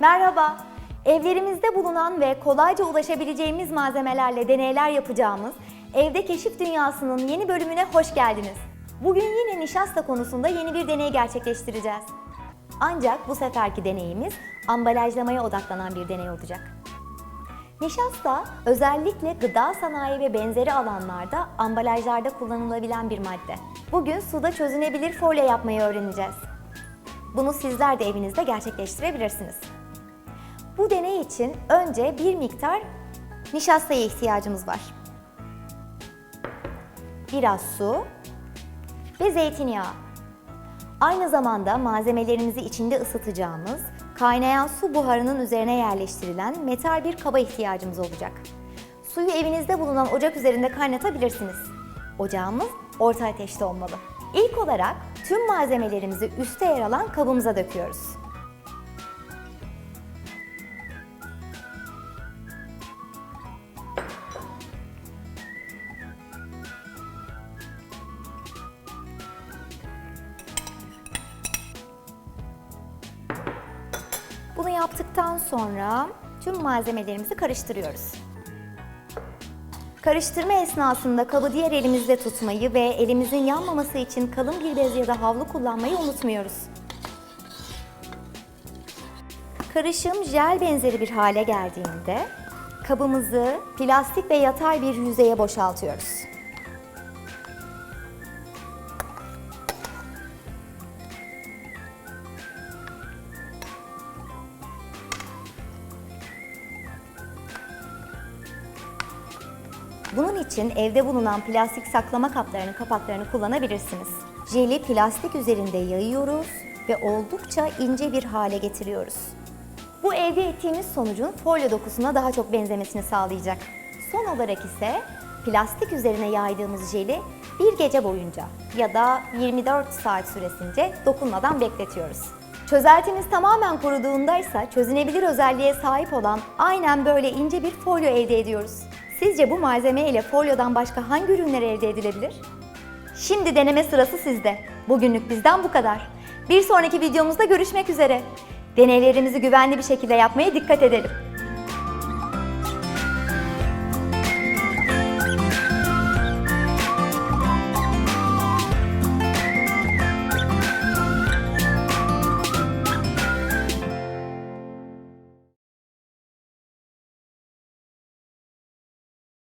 Merhaba. Evlerimizde bulunan ve kolayca ulaşabileceğimiz malzemelerle deneyler yapacağımız Evde Keşif Dünyası'nın yeni bölümüne hoş geldiniz. Bugün yine nişasta konusunda yeni bir deney gerçekleştireceğiz. Ancak bu seferki deneyimiz ambalajlamaya odaklanan bir deney olacak. Nişasta özellikle gıda sanayi ve benzeri alanlarda ambalajlarda kullanılabilen bir madde. Bugün suda çözünebilir folyo yapmayı öğreneceğiz. Bunu sizler de evinizde gerçekleştirebilirsiniz. Bu deney için önce bir miktar nişastaya ihtiyacımız var. Biraz su ve zeytinyağı. Aynı zamanda malzemelerimizi içinde ısıtacağımız, kaynayan su buharının üzerine yerleştirilen metal bir kaba ihtiyacımız olacak. Suyu evinizde bulunan ocak üzerinde kaynatabilirsiniz. Ocağımız orta ateşte olmalı. İlk olarak tüm malzemelerimizi üstte yer alan kabımıza döküyoruz. Bunu yaptıktan sonra tüm malzemelerimizi karıştırıyoruz. Karıştırma esnasında kabı diğer elimizle tutmayı ve elimizin yanmaması için kalın bir bez ya da havlu kullanmayı unutmuyoruz. Karışım jel benzeri bir hale geldiğinde kabımızı plastik ve yatay bir yüzeye boşaltıyoruz. Bunun için evde bulunan plastik saklama kaplarının kapaklarını kullanabilirsiniz. Jeli plastik üzerinde yayıyoruz ve oldukça ince bir hale getiriyoruz. Bu elde ettiğimiz sonucun folyo dokusuna daha çok benzemesini sağlayacak. Son olarak ise plastik üzerine yaydığımız jeli bir gece boyunca ya da 24 saat süresince dokunmadan bekletiyoruz. Çözeltimiz tamamen kuruduğunda ise çözünebilir özelliğe sahip olan aynen böyle ince bir folyo elde ediyoruz. Sizce bu malzeme ile folyodan başka hangi ürünler elde edilebilir? Şimdi deneme sırası sizde. Bugünlük bizden bu kadar. Bir sonraki videomuzda görüşmek üzere. Deneylerimizi güvenli bir şekilde yapmaya dikkat edelim.